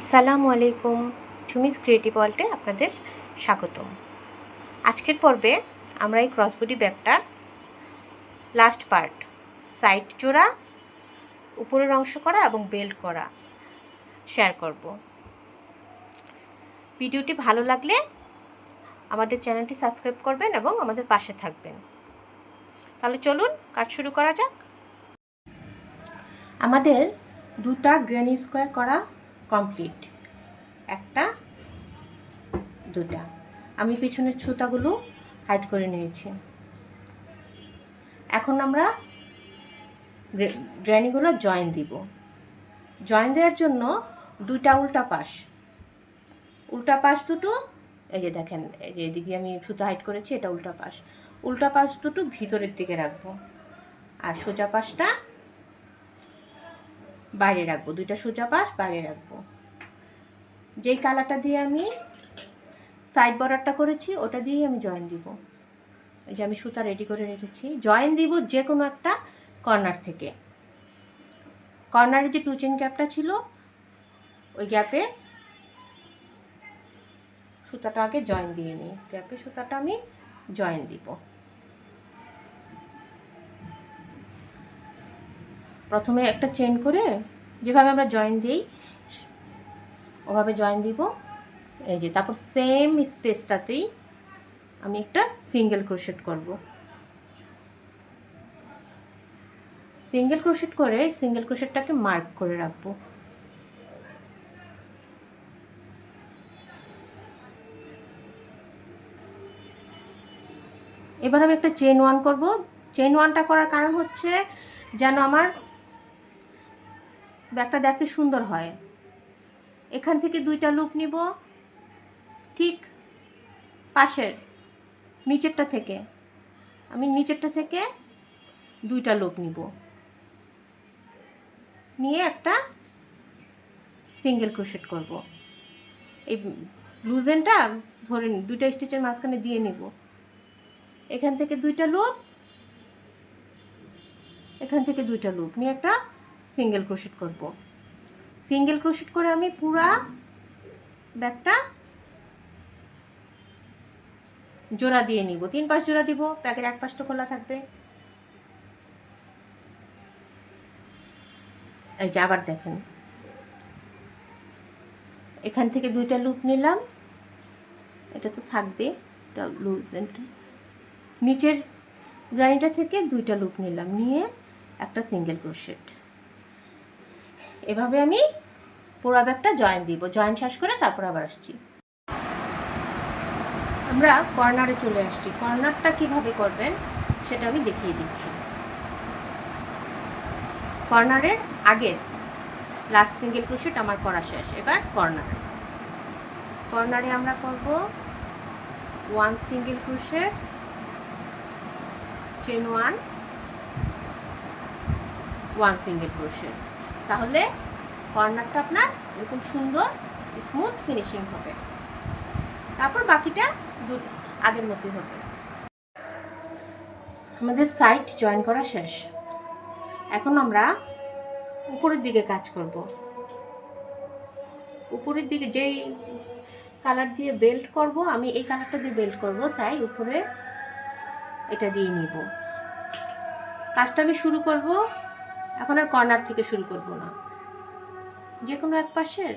আসসালামু আলাইকুম ঝুমিস ক্রিয়েটিভ ওয়ার্ল্ডে আপনাদের স্বাগতম। আজকের পর্বে আমরা এই ক্রসবডি ব্যাগটার লাস্ট পার্ট সাইড জোড়া, উপরের অংশ করা এবং বেল্ট করা শেয়ার করব। ভিডিওটি ভালো লাগলে আমাদের চ্যানেলটি সাবস্ক্রাইব করবেন এবং আমাদের পাশে থাকবেন। তাহলে চলুন কাজ শুরু করা যাক। আমাদের দুটা গ্রেনি স্কোয়ার করা কমপ্লিট একটা, দুটা। আমি পিছনের ছুতাগুলো হাইড করে নিয়েছি। এখন আমরা গ্রেনিগুলো জয়েন দিব। জয়েন দেওয়ার জন্য দুইটা উল্টা পাশ। উল্টা পাশ দুটো, এই যে দেখেন এদিকে আমি সুতো হাইট করেছি, এটা উল্টা পাশ। উল্টা পাশ দুটো ভিতরের দিকে রাখব। আর সোজা পাশটা বাইরে রাখব। দুইটা সোজা পাশ, বাইরে রাখব। যেই কালারটা দিয়ে আমি সাইড বর্ডারটা করেছি, ওটা দিয়েই আমি জয়েন দিব। এই যে আমি সুতা রেডি করে রেখেছি। জয়েন দিব যে কোনো একটা কর্নার থেকে। কর্নারে যে টু চেন গ্যাপটা ছিল, ওই গ্যাপে সুতাটা আগে জয়েন দিয়ে নিই। গ্যাপে সুতাটা আমি জয়েন দিব। প্রথমে একটা চেন করে যেভাবে আমরা জয়েন দিই, ওভাবে জয়েন দিব। এই যে, তারপর সেম স্পেসটাতেই আমি একটা সিঙ্গেল ক্রোশেট করব। সিঙ্গেল ক্রোশেট করে সিঙ্গেল ক্রোশেটটাকে মার্ক করে রাখব। এবার আমি একটা চেন ওয়ান করব। চেন ওয়ানটা করার কারণ হচ্ছে যেন আমার ব্যাগটা দেখতে সুন্দর হয়। এখান থেকে দুইটা লুপ নিব। ঠিক পাশের, নিচেরটা থেকে। আমি নিচেরটা থেকে দুইটা লুপ নিব। নিয়ে একটা সিঙ্গেল ক্রোশেট করব। এই লুজেনটা ধরে দুইটা স্টিচের মাঝখানে দিয়ে নিব। এখান থেকে দুইটা লুপ এখান থেকে দুইটা লুপ নিয়ে একটা সিঙ্গেল ক্রোশেট করব। সিঙ্গেল ক্রোশেট করে আমি পুরা ব্যাগটা জোড়া দিয়ে নিব। তিন পাশ জোড়া দিব, ব্যাগের এক পাশটা খোলা থাকবে। এই যে আবার দেখেন। এখান থেকে দুইটা লুপ নিলাম। এটা তো থাকবে নিচের গ্রানিটা থেকে দুইটা লুপ নিলাম। নিয়ে একটা সিঙ্গেল ক্রোশেট এভাবে আমি পুরো ব্যাগটা জয়েন দিব জয়েন শেষ করে তারপর আবার আসছি। আমরা কর্নারে চলে আসছি। কর্নারটা কীভাবে করবেন সেটা আমি দেখিয়ে দিচ্ছি। কর্নারের আগে লাস্ট সিঙ্গেল ক্রোশেট আমার করা শেষ, এবার কর্নার কর্নারে আমরা করব one single crochet chain one one single crochet তাহলে কর্নারটা আপনার এরকম সুন্দর স্মুথ ফিনিশিং হবে। তারপর বাকিটা দু আগের মতোই হবে। আমাদের সাইড জয়েন করা শেষ। এখন আমরা উপরের দিকে কাজ করব। উপরের দিকে যেই কালার দিয়ে বেল্ট করব, আমি এই কালারটা দিয়ে বেল্ট করব, তাই উপরে এটা দিয়ে নিব। কাজটা আমি শুরু করব এখন আর কর্নার থেকে শুরু করব না। যে কোনো এক পাশের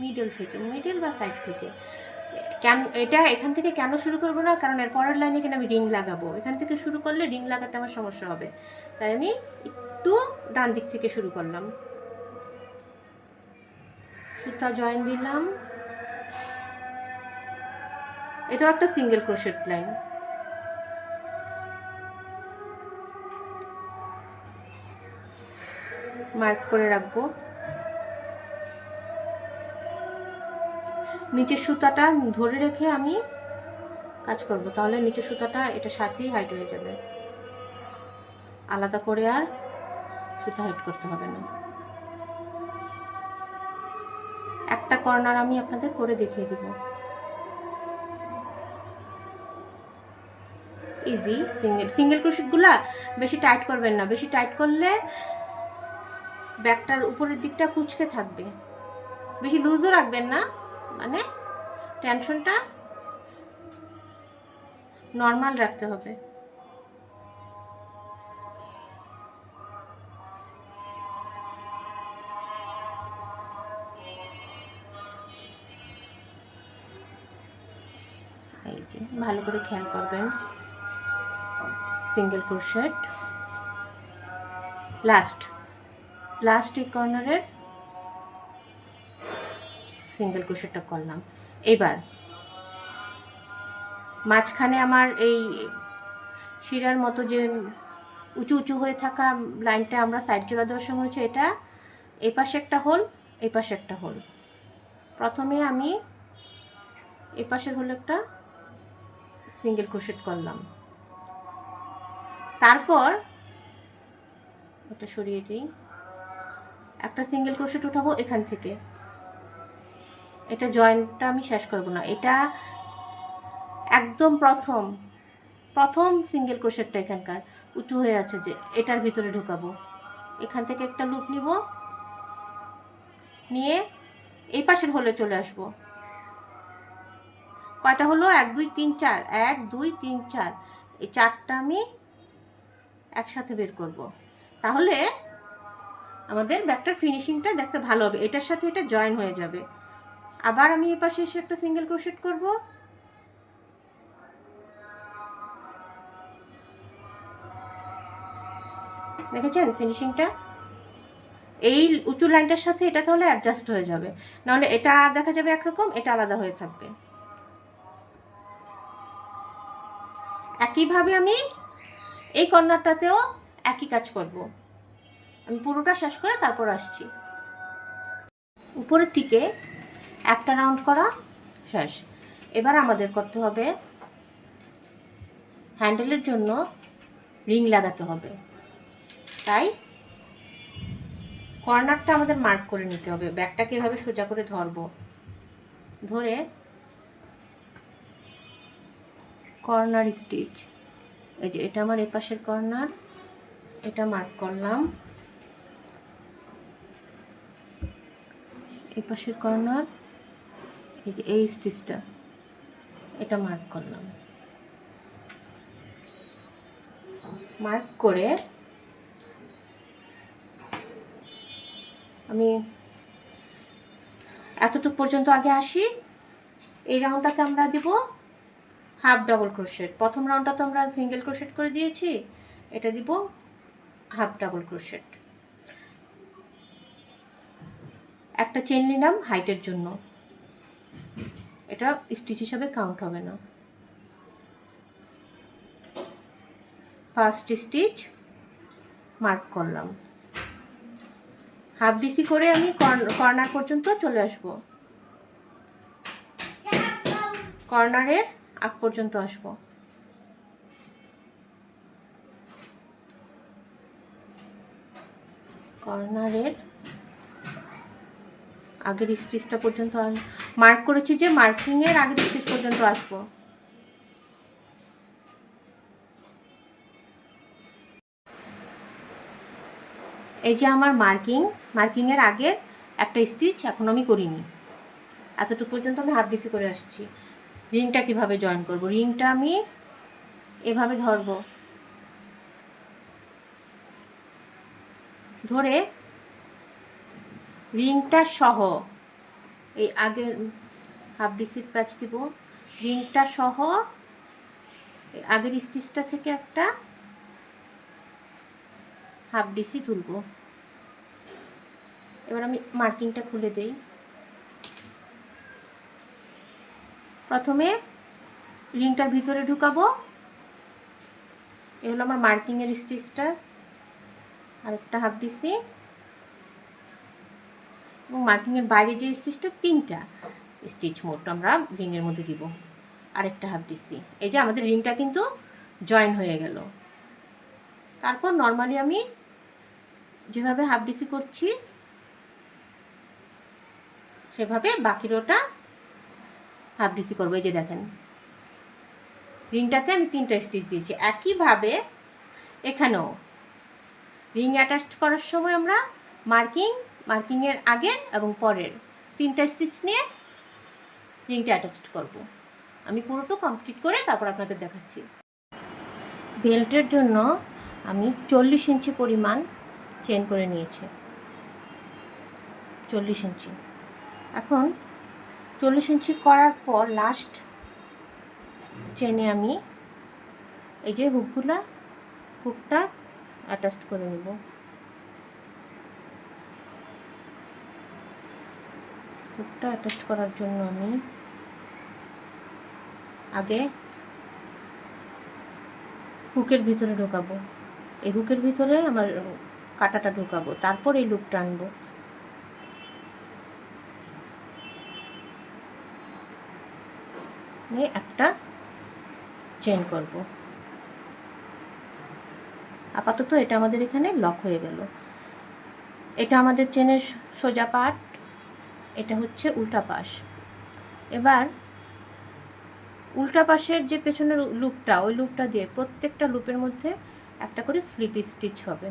মিডল থেকে মিডল বা সাইড থেকে। কেন, এটা এখান থেকে কেন শুরু করব না? কারণ এর পরের লাইনে এখানে আমি রিং লাগাবো। এখান থেকে শুরু করলে রিং লাগাতে আমার সমস্যা হবে। তাই আমি একটু ডান দিক থেকে শুরু করলাম। সুতা জয়েন দিলাম। এটাও একটা সিঙ্গেল ক্রোশেট লাইন মার্ক করে রাখব। নিচের সুতাটা ধরে রেখে আমি কাজ করব। তাহলে নিচের সুতাটা এটা সাথেই হাইট হয়ে যাবে। আলাদা করে আর সুতা হাইট করতে হবে না। একটা কর্নার আমি আপনাদের করে দেখিয়ে দিব। ইজি সিঙ্গেল সিঙ্গেল ক্রোশেটগুলা বেশি টাইট করবেন না। বেশি টাইট করলে ব্যাগটার উপরের দিকটা কুচকে থাকবে। বেশি লুজও রাখবেন না মানে টেনশনটা নর্মাল রাখতে হবে। এই ভালো করে খেয়াল করবেন। Single crochet. লাস্ট লাস্ট এই কর্নারের সিঙ্গেল ক্রোশেটটা করলাম। এবার, মাঝখানে আমার এই শিরার মতো যে উঁচু উঁচু হয়ে থাকা লাইনটা আমরা সাইড জোড়া দেওয়ার সময় হচ্ছে এটা এই পাশে একটা হোল এই পাশে একটা হোল প্রথমে আমি এই পাশের হলো একটা সিঙ্গেল ক্রোশেট করলাম। তারপর ওটা সরিয়ে দিই। একটা সিঙ্গেল ক্রোশেট উঠাবো এখান থেকে। এটা জয়েন্টটা আমি শেষ করব না। এটা একদম প্রথম প্রথম সিঙ্গেল ক্রোশেটটা এখানকার। উঁচু হয়ে আছে যে, এটার ভিতরে ঢুকাবো। এখান থেকে একটা লুপ নিব। নিয়ে এই পাশের হলে চলে আসব। কয়টা হলো? এক, দুই, তিন, চার। এক, দুই, তিন, চার। এই চারটা আমি একসাথে বের করব। তাহলে আমাদের ব্যাগটার ফিনিশিংটা দেখতে ভালো হবে। এটার সাথে এটা জয়েন হয়ে যাবে। আবার আমি এই পাশে এসে একটা সিঙ্গেল ক্রোশেট করব। দেখেছেন ফিনিশিংটা এই উঁচু লাইনটার সাথে এটা তাহলে অ্যাডজাস্ট হয়ে যাবে। নাহলে এটা দেখা যাবে একরকম, এটা আলাদা হয়ে থাকবে। একইভাবে আমি এই কর্নারটাতেও একই কাজ করব। আমি পুরোটা শেষ করে তারপর আসছি। উপরের দিকে একটা রাউন্ড করা, শেষ। এবার আমাদের করতে হবে হ্যান্ডেলের জন্য রিং লাগাতে হবে। তাই কর্নারটা আমাদের মার্ক করে নিতে হবে। ব্যাগটাকে এভাবে সোজা করে ধরবো। ধরে কর্নার স্টিচ এই যে এটা আমার এপাশের কর্নার এটা মার্ক করলাম। এপাশের কর্নার, এই যে এই স্টিচটা এটা মার্ক করলাম। মার্ক করে আমি এতটুকু পর্যন্ত আগে আসি। এই রাউন্ডটাতে আমরা দিব হাফ ডাবল ক্রোশেট প্রথম রাউন্ডটা তো আমরা সিঙ্গেল ক্রোশেট করে দিয়েছি, এটা দিব হাফ ডাবল ক্রোশেট একটা চেন নিলাম হাইটের জন্য। এটা স্টিচ হিসাবে কাউন্ট হবে না। ফার্স্ট স্টিচ মার্ক করলাম। হাফ ডিসি করে আমি কর্নার পর্যন্ত চলে আসব। কর্নারের আগ পর্যন্ত আসব। কর্নারের আগের স্টিচটা পর্যন্ত মার্ক করেছি যে মার্কিংয়ের আগের স্টিচ পর্যন্ত আসব। এই যে আমার মার্কিং মার্কিংয়ের আগের একটা স্টিচ এখন আমি করিনি। এতটুকু পর্যন্ত আমি হাফ ডিসি করে আসছি। রিংটা কীভাবে জয়েন করব? রিংটা আমি এভাবে ধরব। ধরে রিংটা সহ, এই আগের হাফ ডিসির প্যাচ দিব, রিংটা সহ আগের স্টিচটা থেকে একটা হাফ ডিসি তুলব। এবার আমি মার্কিংটা খুলে দেই। প্রথমে রিংটার ভিতরে ঢুকাবো। এ হলো আমার মার্কিংয়ের স্টিচটা আরেকটা হাফ ডিসি এবং মার্কিংয়ের বাইরে যে স্টিচটা তিনটা স্টিচ মোট আমরা রিংয়ের মধ্যে দিব। আরেকটা হাফ ডিসি। এই যে আমাদের রিংটা কিন্তু জয়েন হয়ে গেল। তারপর নর্মালি আমি যেভাবে হাফ ডিসি করছি, সেভাবে বাকির ওটা হাফ ডিসি করব। এই যে দেখেন, রিংটাতে আমি তিনটা স্টিচ দিয়েছি। একইভাবে এখানেও রিং অ্যাটাচ করার সময় আমরা মার্কিং মার্কিংয়ের আগের এবং পরের তিনটা স্টিচ নিয়ে রিংটা অ্যাটাচ করব। আমি পুরোটা কমপ্লিট করে তারপর আপনাদের দেখাচ্ছি। বেল্টের জন্য আমি চল্লিশ ইঞ্চি পরিমাণ চেন করে নিয়েছি। চল্লিশ ইঞ্চি। এখন চল্লিশ ইঞ্চি করার পর লাস্ট চেনে আমি এই যে হুকগুলা হুকটা অ্যাটাচ করে নেব। হুকটা অ্যাটাচ করার জন্য আমি আগে হুকের ভিতরে ঢোকাবো। এই হুকের ভিতরে আমার কাটাটা ঢোকাবো। তারপর এই লুপটা আনব। একটা চেন করব। আপাতত এটা আমাদের এখানে লক হয়ে গেল। এটা আমাদের চেনের সোজা পাট এটা হচ্ছে উল্টা পাশ। এবার উল্টা পাশের যে পেছনের লুপটা, ওই লুপটা দিয়ে প্রত্যেকটা লুপের মধ্যে একটা করে স্লিপ স্টিচ হবে।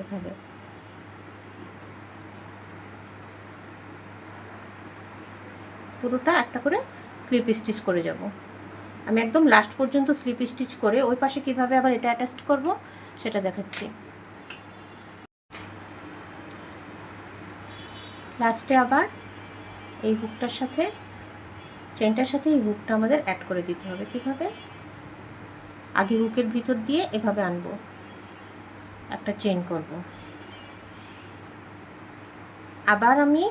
এভাবে। পুরোটা একটা করে স্লিপ স্টিচ করে যাব। আমি একদম লাস্ট পর্যন্ত স্লিপ স্টিচ করে ওই পাশে কীভাবে আবার এটা অ্যাটাচ করব, সেটা দেখাচ্ছি। লাস্টে আবার এই হুকটার সাথে চেনটার সাথে এই হুকটা আমাদের অ্যাড করে দিতে হবে কীভাবে? আগে হুকের ভিতর দিয়ে এভাবে আনব। একটা চেন করব। আবার আমি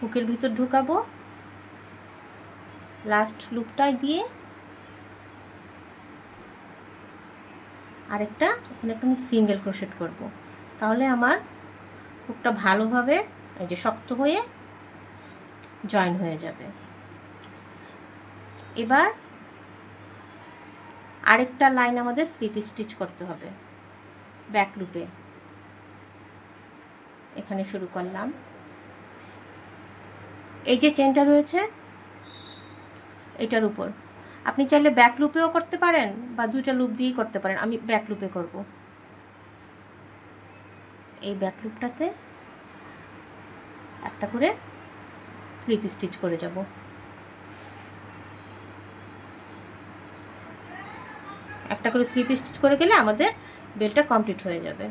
হুকের ভিতর ঢুকাবো। লাস্ট লুপটায় দিয়ে আরেকটা এখানে একটা আমি সিঙ্গেল ক্রোশেট করব। তাহলে আমার হুকটা ভালোভাবে এই যে শক্ত হয়ে জয়েন হয়ে যাবে। এবার আরেকটা লাইন আমাদের স্লিপ স্টিচ করতে হবে। ব্যাক লুপে এখানে শুরু করলাম। এই যে চেনটা রয়েছে, এটার উপর। আপনি চাইলে ব্যাক লুপেও করতে পারেন বা দুইটা লুপ দিয়েই করতে পারেন। আমি ব্যাক লুপে করব। এই ব্যাক লুপটাতে একটা করে স্লিপ স্টিচ করে যাব। একটা করে স্লিপ স্টিচ করে গেলে আমাদের বেলটা কমপ্লিট হয়ে যাবে।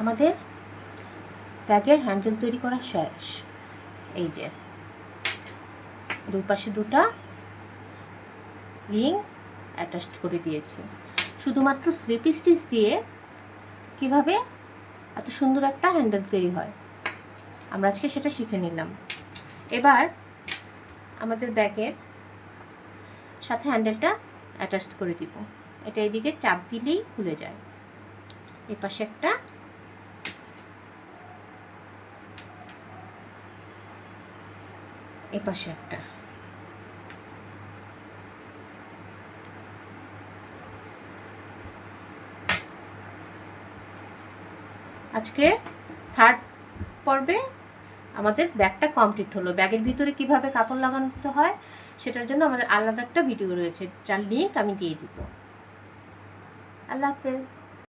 আমাদের ব্যাগের হ্যান্ডেল তৈরি করা শেষ। এই যে, দুপাশে দুটা রিং অ্যাটাচ করে দিয়েছি। শুধুমাত্র স্লিপ স্টিচ দিয়ে কীভাবে এত সুন্দর একটা হ্যান্ডেল তৈরি হয়। আমরা আজকে সেটা শিখে নিলাম। এবার আমাদের ব্যাগের সাথে হ্যান্ডেলটা অ্যাটাচ করে দিব। এটা এদিকে চাপ দিলেই খুলে যায়। এ পাশে একটা এ পাশে একটা। আজকে থার্ড পর্বে আমাদের ব্যাগটা কমপ্লিট হলো। ব্যাগের ভিতরে কীভাবে কাপড় লাগানো হয় সেটার জন্য আমাদের আলাদা একটা ভিডিও রয়েছে, যার লিঙ্ক আমি দিয়ে দিব। আল্লাহ হাফেজ।